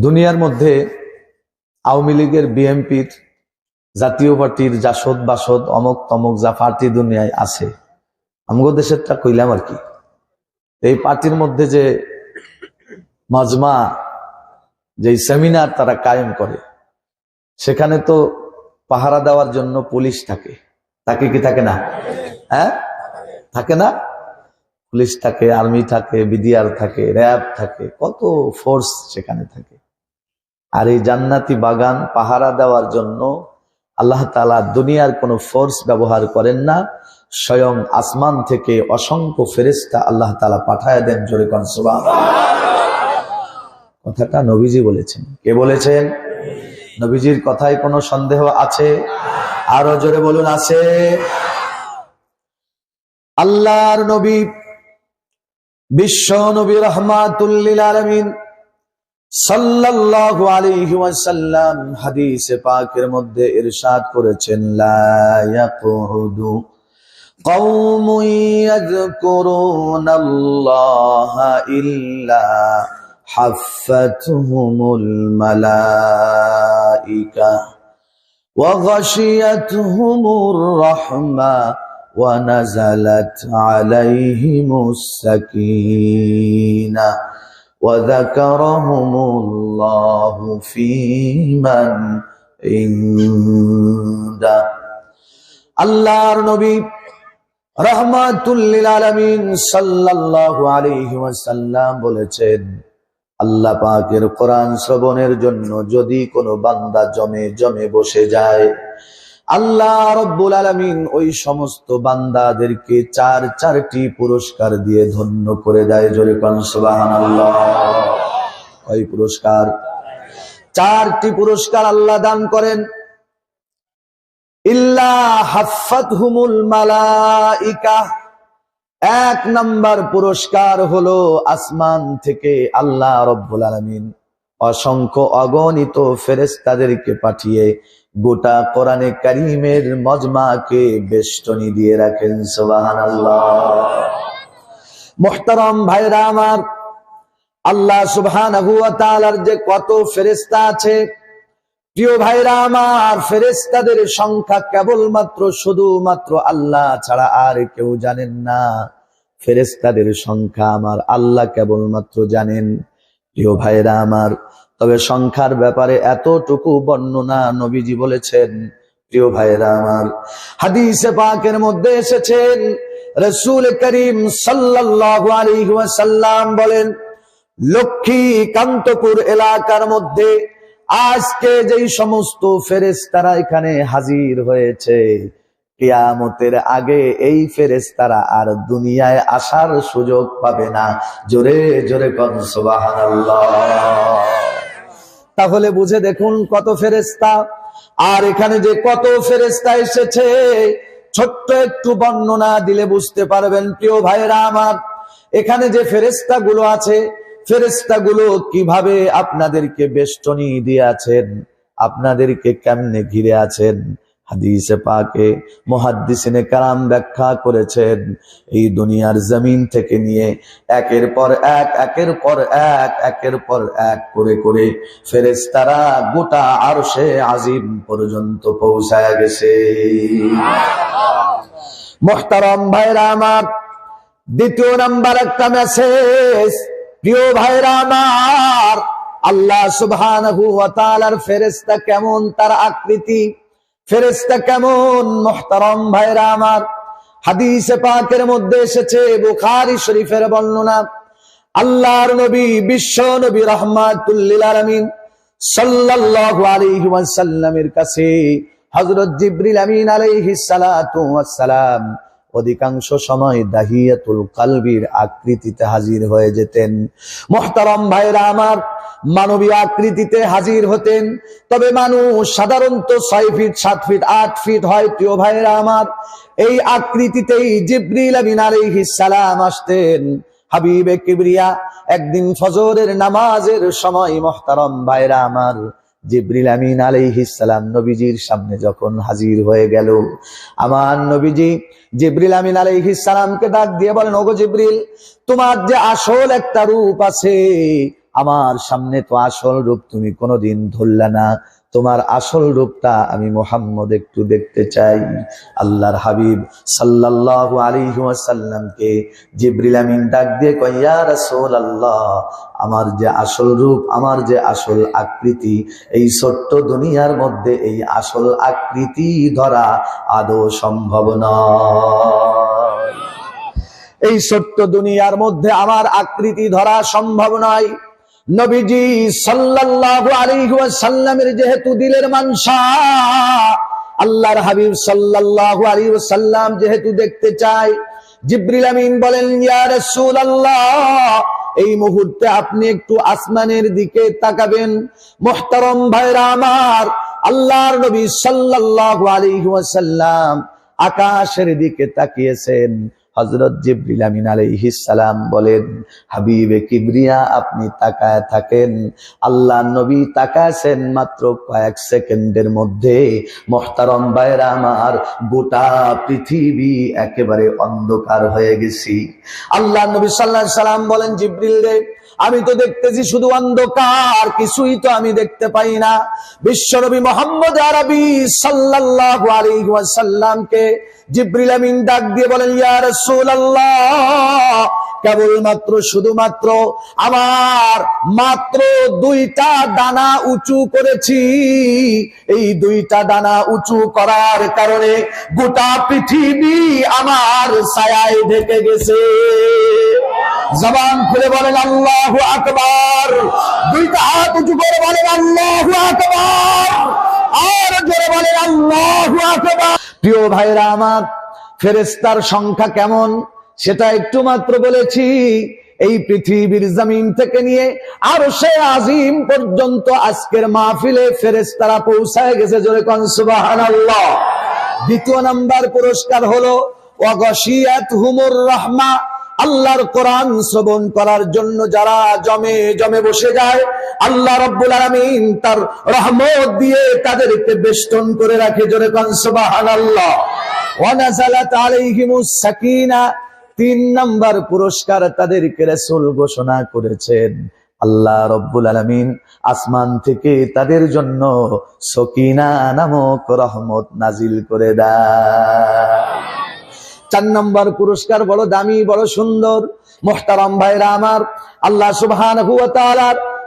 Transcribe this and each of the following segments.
দুনিয়ার মধ্যে আওয়ামী লীগের বিএনপির জাতীয় পার্টির জাসদ বাসদ, অমক তমক যা পার্টি দুনিয়ায় আছে। আমগো দেশেরটা কইলাম আর কি। এই পার্টির মধ্যে যে মাজমা, যে সেমিনার তারা কায়েম করে, সেখানে তো পাহারা দেওয়ার জন্য পুলিশ থাকে। তাকে কি থাকে না? হ্যাঁ? থাকে না? পুলিশ থাকে, আর্মি থাকে, বিডিআর থাকে, র্যাব থাকে, কত ফোর্স সেখানে থাকে। আর এই জান্নাতি বাগান পাহারা দেওয়ার জন্য আল্লাহ তালা দুনিয়ার কোনো ফোর্স ব্যবহার করেন না। স্বয়ং আসমান থেকে অসংখ্য ফেরেস্তা আল্লাহ তালা পাঠায় দেন জোরে কনসবা কথাটা নবীজি বলেছেন। কে বলেছেন? নবীজির কথায় কোনো সন্দেহ আছে? আরও জোরে বলুন, আছে। আল্লাহর নবী, বিশ্ব নবী রহমাতুল্লিল আলমিন সাল্লাল্লাহু আলাইহি ওয়াসাল্লাম হাদিসে পাকের মধ্যে ইরশাদ করেছেন লা ইয়াকুদু قوم يذكرون الله إلا حفتهم الملائكة وغشيتهم الرحمة ونزلت عليهم السكينة وذكرهم الله في من عنده আল্লাহর নবী রহমাতুল্লিল আলামিন সাল্লাল্লাহু আলাইহি ওয়াসাল্লাম বলেছেন আল্লাহ পাকের কোরআন শ্রবণের জন্য যদি কোনো বান্দা জমে জমে বসে যায় আল্লাহ রব্বুল আলামিন ওই সমস্ত বান্দাদেরকে চার চারটি পুরস্কার দিয়ে ধন্য করে দেয়। জোরে ওই পুরস্কার, চারটি পুরস্কার আল্লাহ দান করেন। এক নাম্বার পুরস্কার হলো আসমান থেকে আল্লাহ রব্বুল আলমিন। অসংখ্য অগণিত ফেরেস্তাদেরকে পাঠিয়ে গোটা কোরআনে কারিমের মজমাকে বেষ্টনী দিয়ে রাখেন সোবাহান মোহতারম ভাইরা আমার, আল্লাহ সুবহান যে কত ফেরেস্তা আছে, প্রিয় ভাইরা আমার ফেরেস্তাদের সংখ্যা কেবলমাত্র শুধুমাত্র আল্লাহ ছাড়া আর কেউ জানেন না। ফেরেস্তাদের সংখ্যা আমার আল্লাহ কেবলমাত্র জানেন। প্রিয় ভাইরা আমার তবে সংখ্যার ব্যাপারে এতটুকু বর্ণনা নবীজি বলেছেন, প্রিয় ভাইরা আমার। হাদিসে পাকের মধ্যে এসেছেন, রসুল করিম ওয়াসাল্লাম বলেন, লক্ষ্মী কান্তপুর এলাকার মধ্যে আজকে যেই সমস্ত ফেরেস্তারা এখানে হাজির হয়েছে, কিয়ামতের আগে এই ফেরেস্তারা আর দুনিয়ায় আসার সুযোগ পাবে না। জোরে জোরে কন, সুবহানাল্লাহ। তাহলে বুঝে দেখুন কত ফেরেস্তা আর এখানে যে কত ফেরেস্তা এসেছে, ছোট্ট একটু বর্ণনা দিলে বুঝতে পারবেন, প্রিয় ভাইরা আমার। এখানে যে ফেরেস্তা গুলো আছে ফেরেস্তা গুলো কীভাবে আপনাদেরকে বেষ্টনী দিয়ে আছেন আপনাদেরকে কেমনে ঘিরে আছেন? হাদিসে পাকে মহাদ্দিসিনে কারাম ব্যাখ্যা করেছেন, এই দুনিয়ার জমিন থেকে নিয়ে একের পর এক, একের পর এক, একের পর এক করে করে ফেরেস্তারা গোটা আরশে আজিম পর্যন্ত পৌঁছায় গেছে। মোহতারম ভাইরা আমার, দ্বিতীয় নাম্বার একটা মেসেজ প্রিয় ভাইরা আমার, আল্লাহ সুবহানাহু ওয়া ফেরেশতা কেমন তার আকৃতি? ফেরেশতা কেমন? মুহতারাম ভাইরা আমার। হাদিসে পাকের মধ্যে এসেছে বুখারি শরীফের বর্ণনা। আল্লাহর নবী, বিশ্ব নবী রাহমাতুল লিল আলামিন সাল্লাল্লাহু আলাইহি ওয়াসাল্লামের কাছে হযরত জিবরিল আমিন আলাইহিস সালাতু ওয়াস সালাম অধিকাংশ সময় দাহিয়াতুল কালবির আকৃতিতে হাজির হয়ে যেতেন। মোহতারম ভাইরা আমার মানবী আকৃতিতে হাজির হতেন। তবে মানুষ সাধারণত ছয় ফিট, সাত ফিট, আট ফিট হয়, প্রিয় ভাইরা আমার। এই আকৃতিতেই জিব্রিল সালাম আসতেন। হাবিবে কিবরিয়া, একদিন ফজরের নামাজের সময়, মোহতারম ভাইরা আমার, জিব্রিল আমিন আলাইহিসালাম নবীজির সামনে যখন হাজির হয়ে গেল, আমার নবীজি জিব্রিল আমিন আলাইহিসালামকে ডাক দিয়ে বলেন, ওগো জিব্রিল, তোমার যে আসল একটা রূপ আছে আমার সামনে তো আসল রূপ তুমি কোনোদিন ধরলে না। তোমার আসল রূপটা আমি মোহাম্মদ একটু দেখতে চাই। আল্লাহর হাবিব সাল্লাল্লাহু আলাইহি ওয়াসাল্লামকে জিবরিল আমিন ডাক দিয়ে কয়, ইয়া রাসূলুল্লাহ, আমার যে আসল রূপ, আমার যে আসল আকৃতি, এই ছোট্ট দুনিয়ার মধ্যে এই আসল আকৃতি ধরা আদৌ সম্ভব নয়। এই ছোট্ট দুনিয়ার মধ্যে আমার আকৃতি ধরা সম্ভব নয়। নবীজি সাল্লাল্লাহু আলাইহি ওয়াসাল্লামের যেহেতু দিলের মানসা, আল্লাহর হাবিব সাল্লাল্লাহু আলাইহি ওয়াসাল্লাম যেহেতু দেখতে চায়, জিবরিল আমিন বলেন, ইয়া রাসূলুল্লাহ, এই মুহূর্তে আপনি একটু আসমানের দিকে তাকাবেন। মোহতারম ভাইরা আমার, আল্লাহর নবী সাল্লাল্লাহু আলাইহি ওয়াসাল্লাম আকাশের দিকে তাকিয়েছেন। হজরত জিবরিল আমিন সালাম বলেন, হাবিবে কিবরিয়া, আপনি তাকায় থাকেন। আল্লাহ নবী তাকাছেন মাত্র কয়েক সেকেন্ডের মধ্যে। মোহতারম বাইরা আমার, গোটা পৃথিবী একেবারে অন্ধকার হয়ে গেছি। আল্লাহ নবী সাল্লাহ সাল্লাম বলেন, জিব্রিল রে আমি তো দেখতেছি শুধু অন্ধকার, কিছুই তো আমি দেখতে পাই না। বিশ্বনবী মোহাম্মদ আরবি আলাইহি ওয়াসাল্লামকে জিব্রিল আমিন ডাক দিয়ে বলেন ইয়ার রাসূলুল্লাহ কেবলমাত্র, শুধুমাত্র আমার মাত্র দুইটা ডানা উঁচু করেছি। এই দুইটা ডানা উঁচু করার কারণে গোটা পৃথিবী আমার ছায়ায় ঢেকে গেছে। জবান খুলে বলেন, আল্লাহ আকবার। দুইটা হাত উঁচু করে বলেন, আল্লাহ আকবার। আর জোরে বলেন, আল্লাহ আকবার। প্রিয় ভাইরা আমার ফেরেস্তার সংখ্যা কেমন? সেটা একটু মাত্র বলেছি, এই পৃথিবীর জমিন থেকে নিয়ে আর সে আজিম পর্যন্ত আজকের মাহফিলে ফেরেস্তারা পৌঁছায় গেছে জোরে কন, সুবহানাল্লাহ। দ্বিতীয় নাম্বার পুরস্কার হলো ওয়াগশিয়াত হুমুর রহমা, আল্লাহর কোরআন শ্রবণ করার জন্য যারা জমে জমে বসে যায়, আল্লাহ রব্বুল আলামিন তার রহমত দিয়ে তাদেরকে বেষ্টন করে রাখে জোরে কন, সুবহানাল্লাহ। ওয়া নাযালাত আলাইহিমুস সাকিনা তিন নাম্বার পুরস্কার তাদেরকে রাসূল ঘোষণা করেছেন। আল্লাহ রব্বুল আলামিন আসমান থেকে তাদের জন্য সকিনা নামক রহমত নাজিল করে দেয়। চার নম্বর পুরস্কার বড় দামি, বড় সুন্দর, মোহতারাম ভাইরা আমার। আল্লাহ সুবহান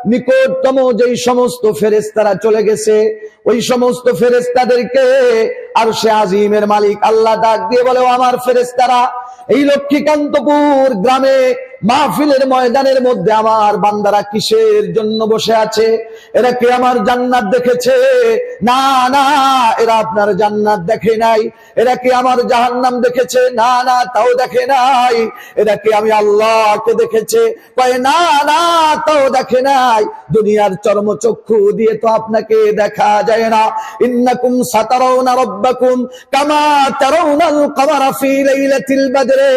নিকটতম যেই সমস্ত ফেরেস্তারা চলে গেছে, ওই সমস্ত ফেরেস্তাদেরকে আর সে আজিমের মালিক আল্লাহ ডাক দিয়ে বলে, "ও আমার ফেরেস্তারা এই লক্ষ্মীকান্তপুর গ্রামে মাহফিলের ময়দানের মধ্যে আমার বান্দারা কিসের জন্য বসে আছে? এরা কি আমার জান্নাত দেখেছে? না না, এরা আপনার জান্নাত দেখে নাই। এরা কি আমার জাহান্নাম দেখেছে? না না, তাও দেখে নাই। এরা কি আমি আল্লাহকে দেখেছে? কয়, না না, তাও দেখে নাই। দুনিয়ার চর্মচক্ষু দিয়ে তো আপনাকে দেখা যায় না। ইন্নাকুম সাতারাউনা রাব্বাকুম কামা তারাউনাল কমারা ফি লাইলাতিল বদরে।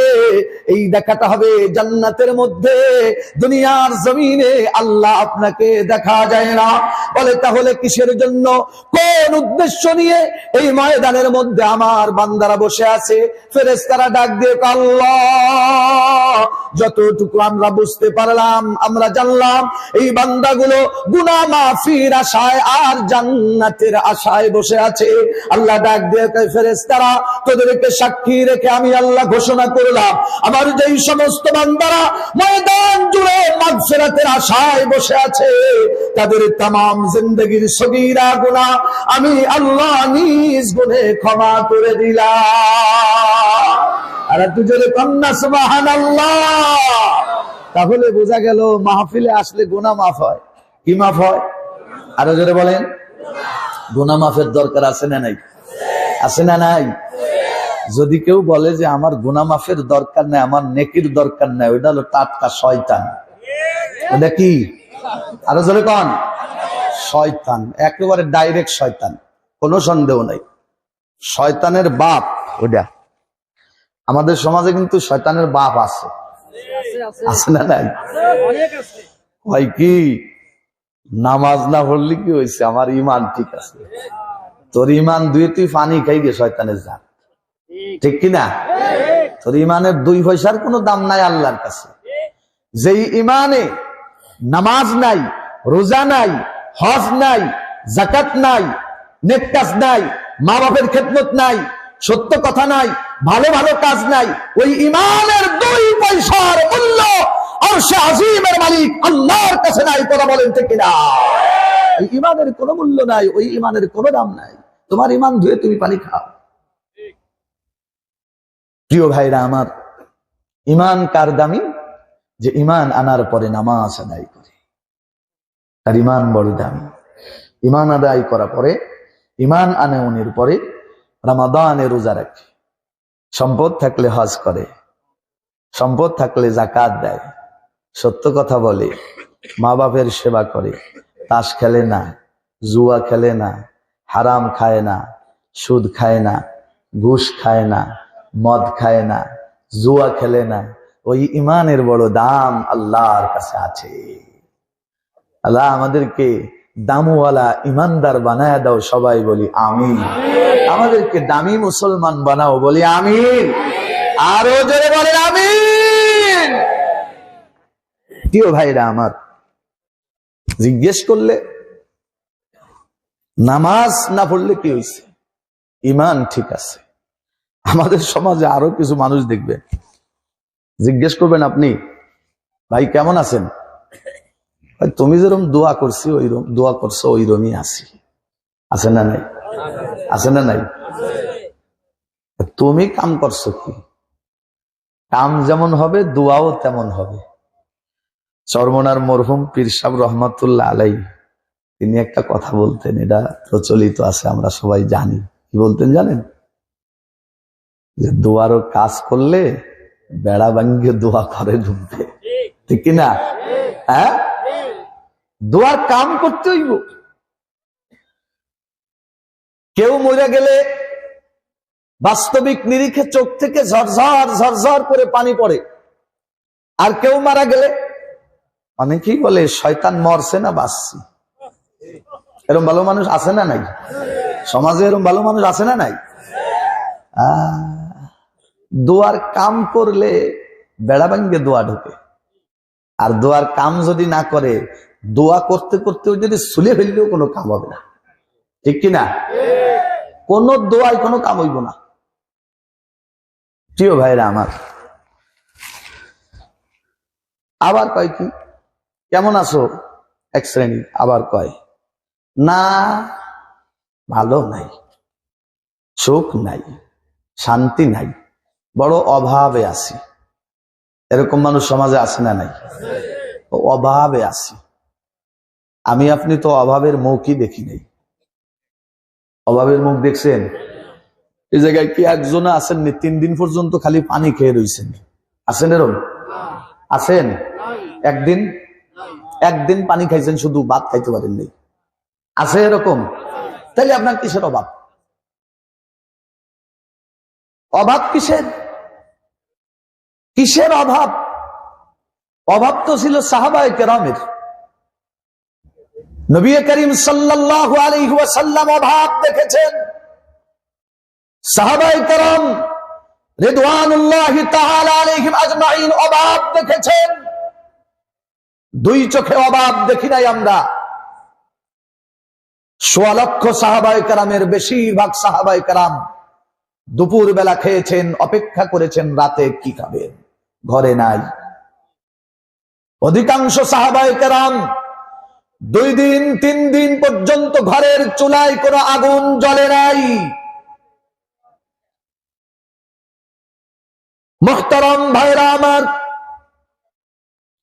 এই দেখাটা হবে জান্নাতের মধ্যে দুনিয়ার জমিনে আল্লাহ আপনাকে দেখা যায় না। বলে তাহলে কিসের জন্য? কোন উদ্দেশ্য নিয়ে এই ময়দানের মধ্যে আমার বান্দারা বসে আছে? ফেরেশতারা ডাক দিয়ে আল্লাহ যতটুকু আমরা বুঝতে পারলাম আমরা জানলাম এই বান্দাগুলো গুনা মাফির আশায় আর জান্নাতের আশায় বসে আছে। আল্লাহ ডাক দিয়ে কয়, ফেরেশতারা তোদেরকে সাক্ষী রেখে আমি আল্লাহ ঘোষণা করলাম। আমার যেই সমস্ত বান্দারা ময়দান জুড়ে আশায় বসে আছে। তাদের জিন্দগির গুনাহ আমি আল্লাহ নিজ গুণে ক্ষমা করে আর দুজনে কন্যা সুবাহান তাহলে বোঝা গেল মাহফিলে আসলে গুনা মাফ হয়। কি মাফ হয়? আরও জোরে বলেন। গুনা মাফের দরকার আছে না নাই? আছে না নাই? যদি কেউ বলে যে আমার গুনা মাফের দরকার নাই আমার নেকির দরকার নাই ওইটা হলো টাটকা শয়তান। ওটা কি? আরও জোরে কন। শয়তান একেবারে ডাইরেক্ট শয়তান। কোনো সন্দেহ নাই। শয়তানের বাপ ওটা আমাদের সমাজে কিন্তু শয়তানের বাপ আছে। আছে না নাই? হয় কি? নামাজ না পড়লে কি হয়েছে আমার ইমান ঠিক আছে। তোর ইমান দুই তুই পানি খাই গে শয়তানের যা ঠিক কিনা? তোর ইমানের দুই পয়সার কোনো দাম নাই আল্লাহর কাছে। যেই ইমানে নামাজ নাই, রোজা নাই, হজ নাই জাকাত নাই নেকাজ নাই মা বাপের খেদমত নাই, সত্য কথা নাই, ভালো ভালো কাজ নাই, ওই ইমানের দুই পয়সার মূল্য আর আজিমের মালিক আল্লাহর কাছে নাই, কথা বলেন ঠিক কিনা? ইমানের কোনো মূল্য নাই, ওই ইমানের কোনো দাম নাই। তোমার ইমান ধুয়ে তুমি পানি খাও। প্রিয় ভাইরা আমার ইমান কার দামি? যে ইমান আনার পরে নামাজ আদায় করে। তার ইমান বড় দামি। ইমান আদায় করার পরে ইমান আনয়নের পরে রামাদানে রোজা রাখে। সম্পদ থাকলে হজ করে। সম্পদ থাকলে জাকাত দেয়। সত্য কথা বলে মা বাপের সেবা করে। তাস খেলে না, জুয়া খেলে না, হারাম খায় না, সুদ খায় না, ঘুষ খায় না মদ খায় না, জুয়া খেলে না। ওই ইমানের বড় দাম আল্লাহর কাছে আছে। আল্লাহ আমাদেরকে দামওয়ালা ইমানদার বানায় দাও, সবাই বলি আমিন। আমাদেরকে দামি মুসলমান বানাও, বলি আমিন। আরও জোরে বলেন আমিন। প্রিয় ভাইরা আমার, জিজ্ঞেস করলে নামাজ না পড়লে কি হয়েছে ইমান ঠিক আছে। আমাদের সমাজে আরও কিছু মানুষ দেখবে। জিজ্ঞেস করবেন আপনি, ভাই, কেমন আছেন? তুমি যেরকম দোয়া করছি ওই দোয়া করছ ওই রমই আছি। আছে না নাই? আছে না নাই? তুমি কাম করছ কি? কাম যেমন হবে, দোয়াও তেমন হবে। চরমনার মরহুম পীর সাহ রহমতুল্লাহ আলাই তিনি একটা কথা বলতেন, এটা প্রচলিত আছে, আমরা সবাই জানি। কি বলতেন জানেন? যে দোয়ারও কাজ করলে বেড়া ভাঙ্গে দোয়া করে ঢুকবে। ঠিক কিনা হ্যাঁ? দোয়ার কাম করতে হইব। কেউ মরে গেলে বাস্তবিক নিরিখে চোখ থেকে ঝরঝর ঝরঝর করে পানি পড়ে। আর কেউ মারা গেলে অনেকেই বলে শয়তান মরছে না বাঁচছি। এরকম ভালো মানুষ আছে না নাই? সমাজে এরকম ভালো মানুষ আছে না নাই? আহ, দোয়ার কাম করলে বেড়া ভাঙ্গে দোয়া ঢোকে। আর দোয়ার কাম যদি না করে, দোয়া করতে করতে যদি সুলে ফেললেও কোনো কাম হবে না। ঠিক কিনা? কোন দোয়ায় কোনো কাম হইব না। প্রিয় ভাইরা আমার, আবার কয় কি? কেমন আছো? এক শ্রেণি, আবার কয়, না, ভালো নাই, সুখ নাই, শান্তি নাই। বড় অভাবে আছি। এরকম মানুষ সমাজে আছে না নাই? অভাবে আছি। আমি, আপনি তো অভাবের মুখই দেখি নাই। অভাবের মুখ দেখছেন? এই জায়গায় কি একজনে আছেন নি? তিন দিন পর্যন্ত খালি পানি খেয়ে রয়েছেন আছেন এরম আছেন? একদিন? একদিন পানি খাইছেন, শুধু ভাত খাইতে পারেন নাই। আছে এরকম? তাহলে আপনার কিসের অভাব? অভাব কিসের? কিসের অভাব? অভাব তো ছিল সাহাবায় কেরামের। নবী করিম আলাইহি অভাব দেখেছেন। সাহাবাই কেরাম অভাব দেখেছেন। দুই চোখে অভাব দেখি নাই আমরা। সোয়া সাহাবাই কারামের বেশিরভাগ সাহাবাই কারাম দুপুর বেলা খেয়েছেন, অপেক্ষা করেছেন রাতে কি খাবেন। ঘরে নাই। অধিকাংশ সাহাবাই কারাম দুই দিন, তিন দিন পর্যন্ত ঘরের চুলায় কোনো আগুন জ্বলে নাই। মোহতারম ভাইরা আমার,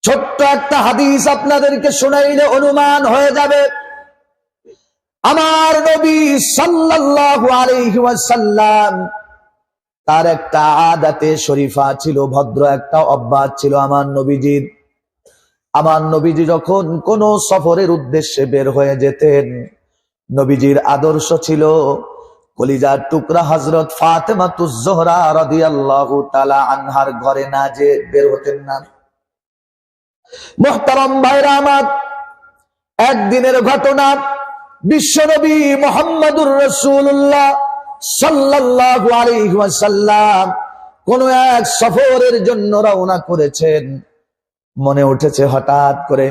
ছোট্ট একটা হাদিস আপনাদেরকে শোনাইলে অনুমান হয়ে যাবে। আমার নবী সাল্লাল্লাহু আলাইহি ওয়াসাল্লাম তার একটা আদাতে শরীফা ছিল, ভদ্র একটা অভ্যাস ছিল আমার নবীজির। আমার নবীজি যখন কোন সফরের উদ্দেশ্যে বের হয়ে যেতেন, নবীজির আদর্শ ছিল কলিজার টুকরা হজরত ফাতেমা তুজোহরা রাদিয়াল্লাহু তাআলা আনহার ঘরে না যে বের হতেন না। মোহতারম ভাইরা আমার, একদিনের ঘটনা, বিশ্বনবী মোহাম্মদুর রসুল্লাহ সাল্লাল্লাহু আলাইহি ওয়াসাল্লাম কোন এক সফরের জন্য রওনা করেছেন। মনে উঠেছে হঠাৎ করে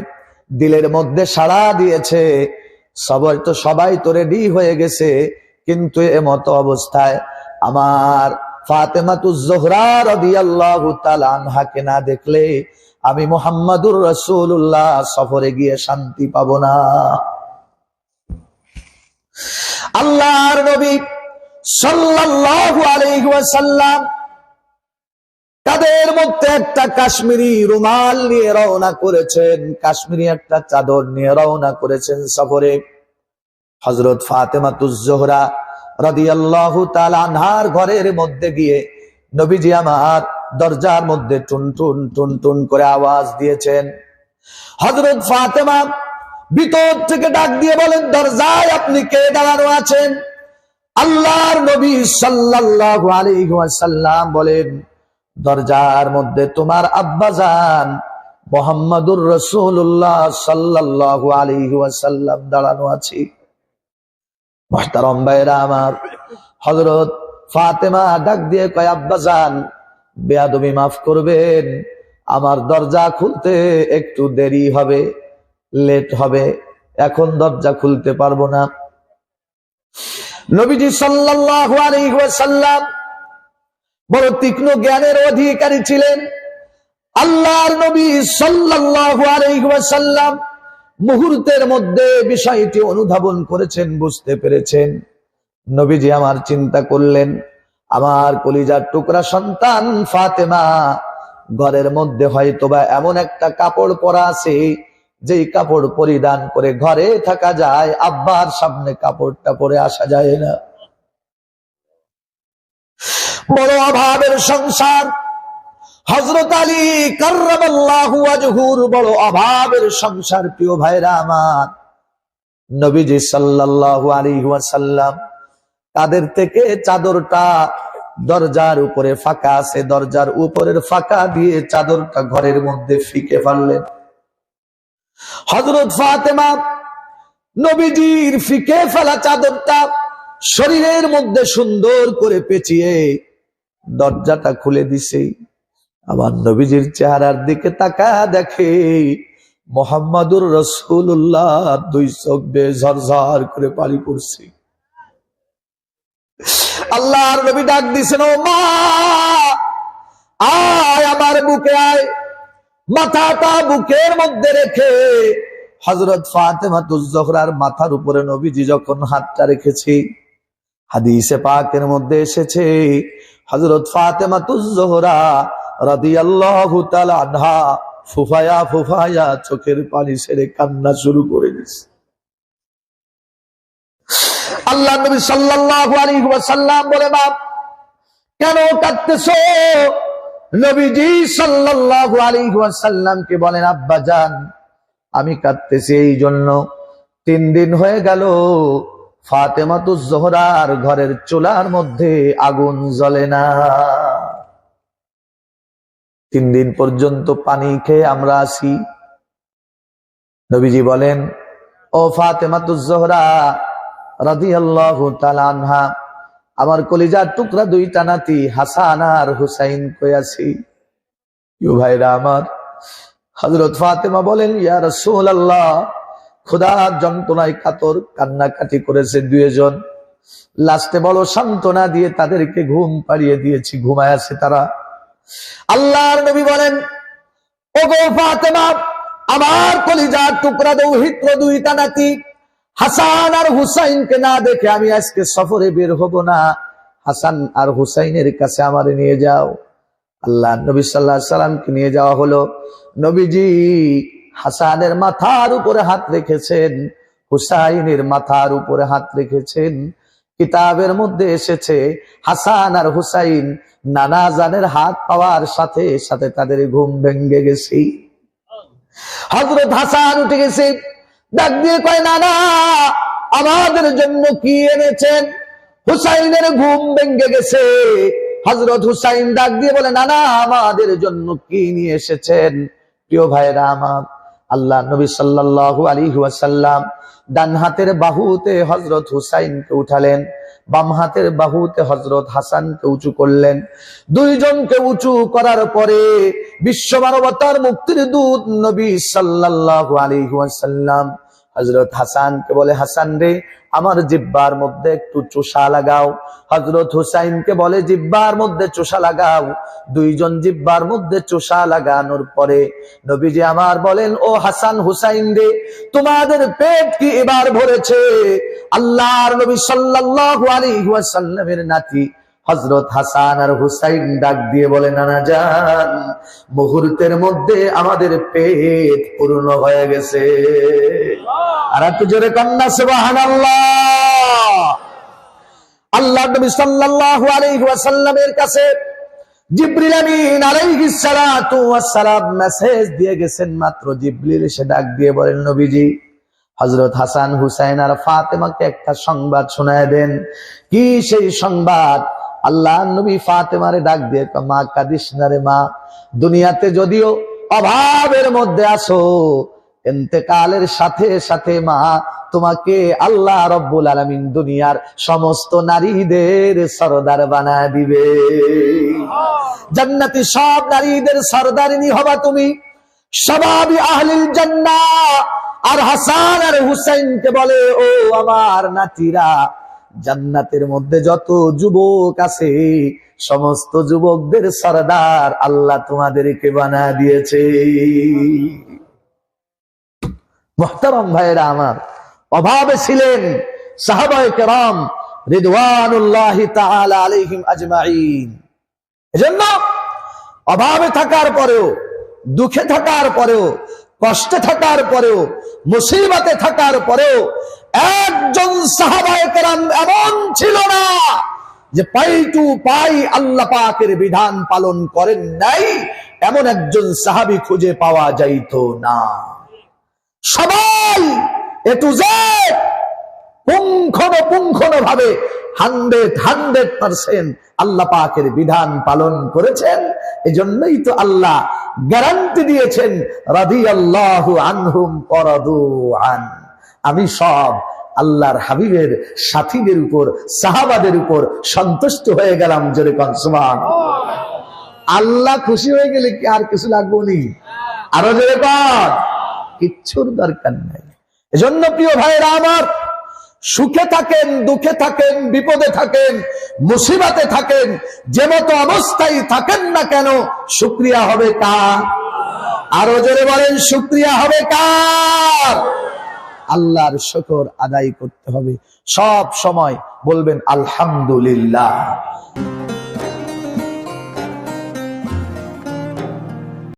দিলের মধ্যে সাড়া দিয়েছে। সবাই তো সবাই তো রেডি হয়ে গেছে, কিন্তু এমত অবস্থায় আমার ফাতেমাতুজোহরা রাদিয়াল্লাহু তাআলা আনহাকে না দেখলে আমি মোহাম্মদুর রসুল্লাহ সফরে গিয়ে শান্তি পাব না। আল্লাহর নবী সাল্লাল্লাহু আলাইহি তাদের মধ্যে একটা কাশ্মীরি রুমাল নিয়ে রওনা করেছেন, কাশ্মীরি একটা চাদর নিয়ে রওনা করেছেন সফরে। হজরত ফাতেমাতুজোহরা রাদিয়াল্লাহু তাআলা আনহার ঘরের মধ্যে গিয়ে নবীজি আমার দরজার মধ্যে টুন টুন টুন টুন করে আওয়াজ দিয়েছেন। হজরত ফাতেমা ভিতর থেকে ডাক দিয়ে বলেন, দরজায় আপনি কে দাঁড়ানো আছেন? আল্লাহর নবী সাল্লাল্লাহু আলাইহি ওয়াসাল্লাম বলেন, দরজার মধ্যে তোমার আব্বাজান মোহাম্মদুর রসুল্লাহ সাল্লাল্লাহু আলাইহি ওয়াসাল্লাম দাঁড়ানো আছে। মহতারম ভাইরা আমার, হযরত ফাতেমা ডাক দিয়ে কয় আব্বাজান বেয়াদবি মাফ করবেন, আমার দরজা খুলতে একটু দেরি হবে, লেট হবে, এখন দরজা খুলতে পারব না। নবীজি আলাইহি বড় তীক্ষ্ণ জ্ঞানের অধিকারী ছিলেন। আল্লাহর নবী আলাইহি মুহূর্তের মধ্যে বিষয়টি অনুধাবন করেছেন, বুঝতে পেরেছেন। নবীজি আমার চিন্তা করলেন, আমার কলিজার টুকরা সন্তান ফাতেমা, ঘরের মধ্যে হয়তোবা এমন একটা কাপড় পরা আছে যেই কাপড় পরিধান করে ঘরে থাকা যায়, আব্বার সামনে কাপড়টা পরে আসা যায় না। বড় অভাবের সংসার হজরত আলী কার্রামাল্লাহুর বড় অভাবের সংসার, প্রিয় ভাইরা আমার। নবীজি সাল্লাল্লাহু আলাইহি ওয়াসাল্লাম তাদের থেকে চাদরটা দরজার উপরে ফাঁকা আছে, দরজার উপরের ফাঁকা দিয়ে চাদরটা ঘরের মধ্যে ফিকে ফেললেন। হজরত ফাতেমা নবীজির ফিকে ফেলা চাদরটা শরীরের মধ্যে সুন্দর করে পেঁচিয়ে দরজাটা খুলে দিছে। আমার নবীজির চেহারার দিকে তাকা দেখে মোহাম্মদুর রসুল্লাহ দুই চোখ বেয়ে ঝরঝর করে পানি পড়ছে। আল্লাহর নবী ডাক দিছেন, ও মা, আয় আমার বুকে আয়। মাথাটা বুকের মধ্যে রেখে হজরত ফাতেমাতুজোহরার মাথার উপরে নবীজি যখন হাতটা রেখেছি, হাদিসে পাকের মধ্যে এসেছে হজরত ফাতেমাতুজোহরা চোখের পানি ছেড়ে কান্না শুরু করে দিছে। আল্লাহ নবী ওয়াসাল্লাম বলে, বাপ, কেন কাঁদতেছো? নবীজি সাল্লাল্লাহু বলেন, আব্বা জান, আমি কাঁদতেছি এই জন্য। তিন দিন হয়ে গেল, ফাতেমাতুজ জোহরার ঘরের চুলার মধ্যে আগুন জ্বলে না। তিন দিন পর্যন্ত পানি খেয়ে আমরা আসি নবীজি বলেন, ও ফাতেমাতুজ জোহরা, রাদিয়াল্লাহু তাআলা আমার কলিজার টুকরা দুইটা নাতি, হাসান আর হুসাইন কয়াছি ইউ ভাইরা আমার, হযরত ফাতেমা বলেন, ইয়া রাসূলুল্লাহ, খোদার যন্ত্রণায় কাতর কান্নাকাটি করেছে দুইজন। লাস্টে বলো, সান্ত্বনা দিয়ে তাদেরকে ঘুম পাড়িয়ে দিয়েছি, ঘুমায় আছে তারা। আল্লাহর নবী বলেন ও গো ফাতেমা, আমার কলিজার টুকরা, দৌহিত্র দুইটা নাতি হাসান আর হুসাইনকে না দেখে আমি আজকে সফরে বের হব না। হাসান আর হুসাইনের কাছে আমার নিয়ে যাও। আল্লাহ নবী সাল্লাহ সাল্লামকে নিয়ে যাওয়া হলো। নবীজি হাসানের মাথার উপরে হাত রেখেছেন, হুসাইনের মাথার উপরে হাত রেখেছেন। কিতাবের মধ্যে এসেছে, হাসান আর হুসাইন নানা জানের হাত পাওয়ার সাথে সাথে তাদের ঘুম ভেঙ্গে গেছে। হজরত হাসান উঠে গেছে। ডাক দিয়ে কয়, নানা, আমাদের জন্য কি এনেছেন? হুসাইনের ঘুম ভেঙ্গে গেছে। হজরত হুসাইন ডাক দিয়ে বলে, নানা, আমাদের জন্য কি নিয়ে এসেছেন? প্রিয় ভাইরা আমার, আল্লাহ নবী সাল্লাহ আলী ডান হাতের বাহুতে হজরত হুসাইনকে উঠালেন। বাম হাতের বাহুতে হজরত হাসানকে উঁচু করলেন। দুইজনকে উঁচু করার পরে বিশ্ব মানবতার মুক্তির দূত নবী সাল্লাহ আলী ওয়াসাল্লাম হজরত হাসানকে বলে, হাসান রে, আমার জিব্বার মধ্যে একটু চোষা লাগাও। হজরত হুসাইনকে বলে, জিব্বার মধ্যে চোষা লাগাও। দুইজন জিব্বার মধ্যে চোষা লাগানোর পরে নবীজি আমার বলেন, ও হাসান হুসাইন রে, তোমাদের পেট কি এবার ভরেছে? আল্লাহর নবী সাল্লাল্লাহু আলাইহি ওয়াসাল্লামের নাতি হজরত হাসান আর হুসাইন ডাক দিয়ে বলে, নানা যান মুহূর্তের মধ্যে আমাদের পেট পূর্ণ হয়ে গেছে। আর একটু জোরে কন্যা, সুবহানাল্লাহ। আল্লাহ নবী কাছে হাসান হুসাইন আর ফাতেমাকে একটা সংবাদ শোনায় দেন। কি সেই সংবাদ? আল্লাহ নবী ফাতেমারে ডাক দিয়ে মা দুনিয়াতে যদিও অভাবের মধ্যে আসো এতেকালের সাথে সাথে মা, তোমাকে আল্লাহ রব্বুল আলমিন দুনিয়ার সমস্ত নারীদের সরদার বানায় দিবে। জান্নাতি সব নারীদের সরদারিনী হবা তুমি। সবাবি আহলিল জান্না। আর হাসান আর হুসাইনকে বলে, ও আমার নাতিরা, জান্নাতের মধ্যে যত যুবক আছে, সমস্ত যুবকদের সরদার আল্লাহ তোমাদেরকে বানা দিয়েছে। মোহতারম ভাইরা আমার, অভাবে ছিলেন অভাবে থাকার পরেও, দুঃখে থাকার পরেও, কষ্টে থাকার পরেও, মুসিবতে থাকার পরেও একজন সাহাবায়ে এমন ছিল না যে পাই টু পাই আল্লাহ পাকের বিধান পালন করেন নাই, এমন একজন সাহাবী খুঁজে পাওয়া যাইতো না। সবাই এ টু জেড পুঙ্খানুপুঙ্খানু ভাবে হান্ড্রেড হান্ড্রেড পার্সেন্ট আল্লাহ পাকের বিধান পালন করেছেন। এজন্যই তো আল্লাহ গ্যারান্টি দিয়েছেন রাদি আল্লাহ আনহুম আন আমি সব আল্লাহর হাবিবের সাথীদের উপর, সাহাবাদের উপর সন্তুষ্ট হয়ে গেলাম জোরে কনসুমান আল্লাহ খুশি হয়ে গেলে কি আর কিছু লাগবো নি আরও জোরে কর কিচ্ছুর দরকার নাই। এজন্য প্রিয় ভাইরা আমার, সুখে থাকেন, দুঃখে থাকেন, বিপদে থাকেন, মুসিবাতে থাকেন, যে মতো অবস্থায় থাকেন না কেন শুক্রিয়া হবে কার? আরও জোরে বলেন শুক্রিয়া হবে কার? আল্লাহর শকর আদায় করতে হবে। সব সময় বলবেন, আলহামদুলিল্লাহ।